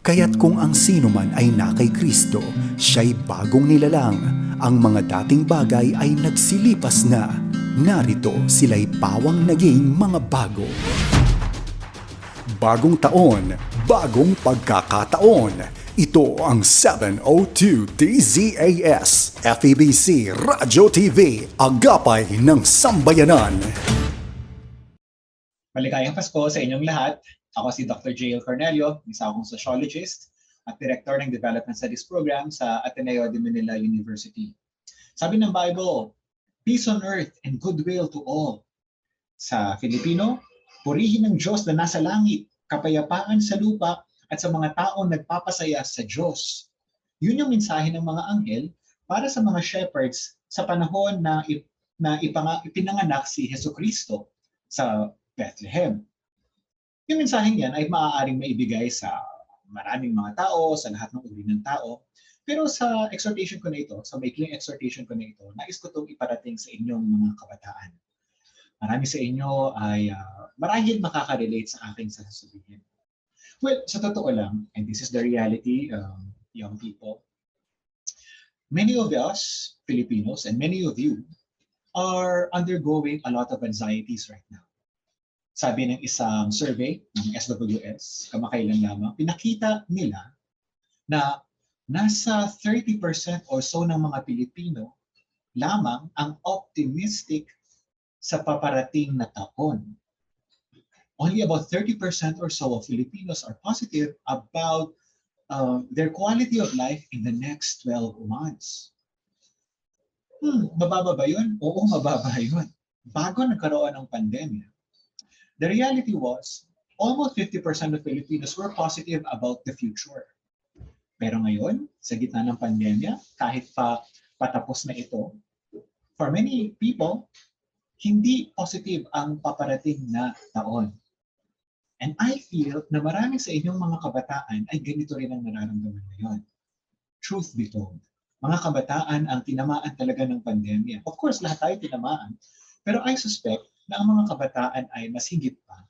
Kaya't kung ang sino man ay na kay Kristo, siya'y bagong nilalang. Ang mga dating bagay ay nagsilipas na. Narito sila'y pawang naging mga bago. Bagong taon, bagong pagkakataon. Ito ang 702 DZAS FEBC Radio TV, agapay ng sambayanan. Maligayang Pasko sa inyong lahat. Ako si Dr. J.L. Cornelio, isa akong sociologist at director ng Development Studies Program sa Ateneo de Manila University. Sabi ng Bible, Peace on earth and goodwill to all. Sa Filipino, purihin ng Diyos na nasa langit, kapayapaan sa lupa at sa mga taong nagpapasaya sa Diyos. Yun yung mensahe ng mga anghel para sa mga shepherds sa panahon na, ip, na ipanga, ipinanganak si Heso Kristo sa Bethlehem. Yung mensaheng yan ay maaaring maibigay sa maraming mga tao, sa lahat ng uri ng tao. Pero sa exhortation ko na ito, sa maikling exhortation ko na ito, nais ko itong iparating sa inyong mga kabataan. Marami sa inyo ay uh, marahil makaka-relate sa aking sasabihin. Well, sa totoo lang, and this is the reality, um, young people, many of us, Filipinos, and many of you, are undergoing a lot of anxieties right now. Sabi ng isang survey ng SWS, kamakailan lamang, pinakita nila na nasa 30% or so ng mga Pilipino lamang ang optimistic sa paparating na taon. Only about 30% or so of Filipinos are positive about uh, their quality of life in the next 12 months. Hmm, mababa ba yun? Oo, mababa yun. Bago nagkaroon ng pandemya, the reality was almost 50% of Filipinos were positive about the future. Pero ngayon, sa gitna ng pandemya, kahit pa patapos na ito, for many people, hindi positive ang paparating na taon. And I feel na marami sa inyong mga kabataan ay ganito rin ang nararamdaman ngayon. Truth be told, mga kabataan ang tinamaan talaga ng pandemya. Of course, lahat tayo tinamaan. Pero I suspect ang mga kabataan ay mas higit pa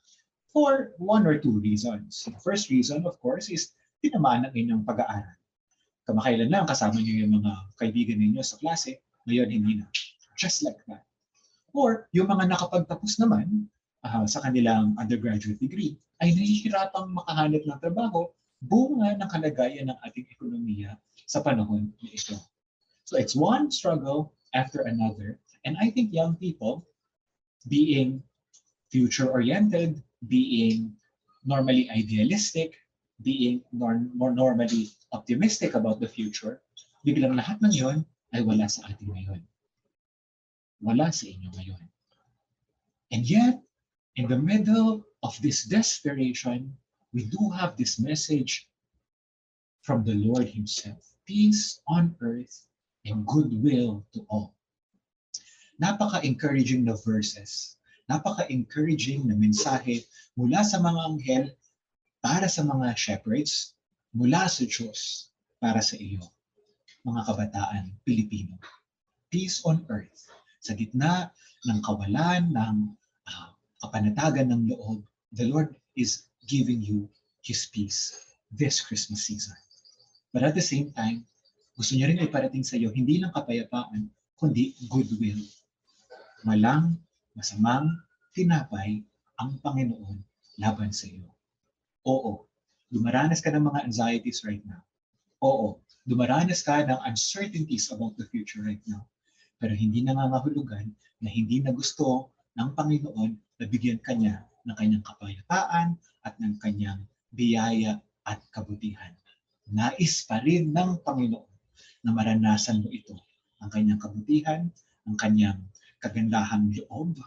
for one or two reasons. The first reason, of course, is tinamaan ng inyong pag-aaral. Kamakailan lang kasama niyo yung mga kaibigan ninyo sa klase, ngayon hindi na. Just like that. Or yung mga nakapagtapos naman uh, sa kanilang undergraduate degree ay nahihirapang makahanap ng trabaho bunga ng kalagayan ng ating ekonomiya sa panahon na ito. So it's one struggle after another. And I think young people being future-oriented, being normally idealistic, being nor- more normally optimistic about the future, biglang lahat ng yon ay wala sa atin ngayon. Wala sa inyo ngayon. And yet, in the middle of this desperation, we do have this message from the Lord Himself peace on earth and goodwill to all. Napaka-encouraging na verses, napaka-encouraging na mensahe mula sa mga anghel para sa mga shepherds, mula sa Diyos para sa iyo, mga kabataan Pilipino. Peace on earth, sa gitna ng kawalan, ng uh, kapanatagan ng loob, the Lord is giving you His peace this Christmas season. But at the same time, gusto niya rin iparating sa iyo hindi lang kapayapaan, kundi goodwill. Walang masamang tinapay ang Panginoon laban sa iyo. Oo, dumaranas ka ng mga anxieties right now. Oo, dumaranas ka ng uncertainties about the future right now. Pero hindi nangangahulugan na hindi na gusto ng Panginoon na bigyan kanya ng kanyang kapayapaan at ng kanyang biyaya at kabutihan. Nais pa rin ng Panginoon na maranasan mo ito, ang kanyang kabutihan, ang kanyang kagandahang loob,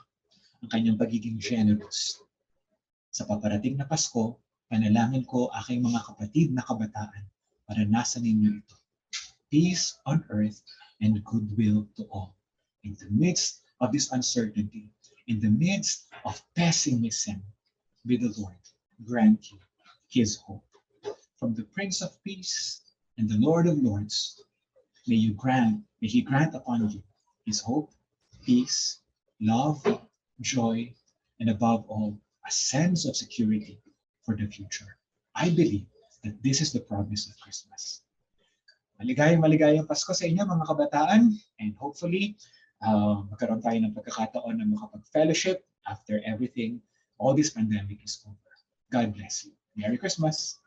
ang kanyang pagiging generous. Sa paparating na Pasko, panalangin ko aking mga kapatid na kabataan para nasa ninyo ito. Peace on earth and goodwill to all. In the midst of this uncertainty, in the midst of pessimism, may the Lord grant you his hope. From the Prince of Peace and the Lord of Lords, may you grant, may he grant upon you his hope, peace, love, joy, and above all, a sense of security for the future. I believe that this is the promise of Christmas. Maligayang maligayang Pasko sa inyo mga kabataan and hopefully uh, magkaroon tayo ng pagkakataon na makapag-fellowship after everything, all this pandemic is over. God bless you. Merry Christmas!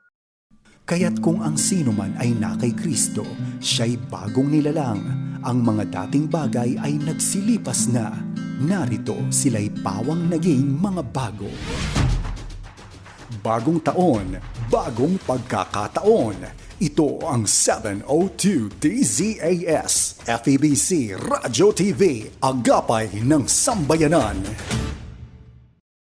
Kaya't kung ang sino man ay na kay Kristo, siya'y bagong nilalang. Ang mga dating bagay ay nagsilipas na. Narito sila'y pawang naging mga bago. Bagong taon, bagong pagkakataon. Ito ang 702 DZAS, FEBC Radio TV, Agapay ng Sambayanan.